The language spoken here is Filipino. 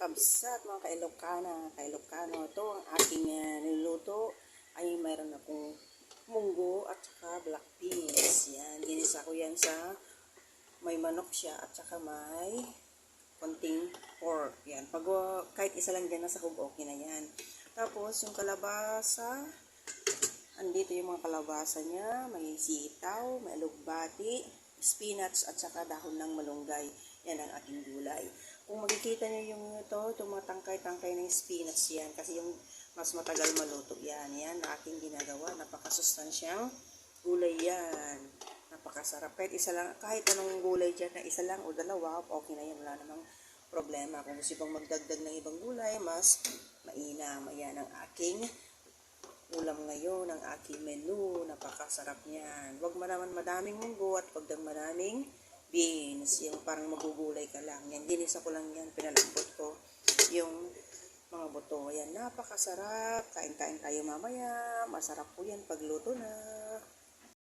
kabsat, mga kailokana, kailokano. Ito ang aking uh, niluto ay mayroon akong munggo at saka black beans. Yan, ginisa ko yan sa may manok siya at saka may konting pork. Yan, pag uh, kahit isa lang dyan nasa hug, okay na yan. Tapos yung kalabasa, andito yung mga kalabasa niya, may sitaw, may alugbati, spinach at saka dahon ng malunggay. Yan ang aking gulay. Kung makikita niyo yung ito, itong mga tangkay-tangkay ng spinach yan kasi yung mas matagal maluto yan. Yan ang aking ginagawa. Napakasustansyang gulay yan. Napakasarap. Kahit isa lang, kahit anong gulay dyan na isa lang o dalawa, okay na yan. Wala namang problema. Kung gusto pang magdagdag ng ibang gulay, mas mainam. Ayan ang aking ulam ngayon, ang aking menu. Napakasarap niyan. Huwag mo naman madaming munggo at huwag maraming beans. Yung parang magugulay ka lang. Yan, ginisa ko lang yan. Pinalambot ko yung mga buto. Yan, napakasarap. Kain-kain tayo mamaya. Masarap po yan pagluto na.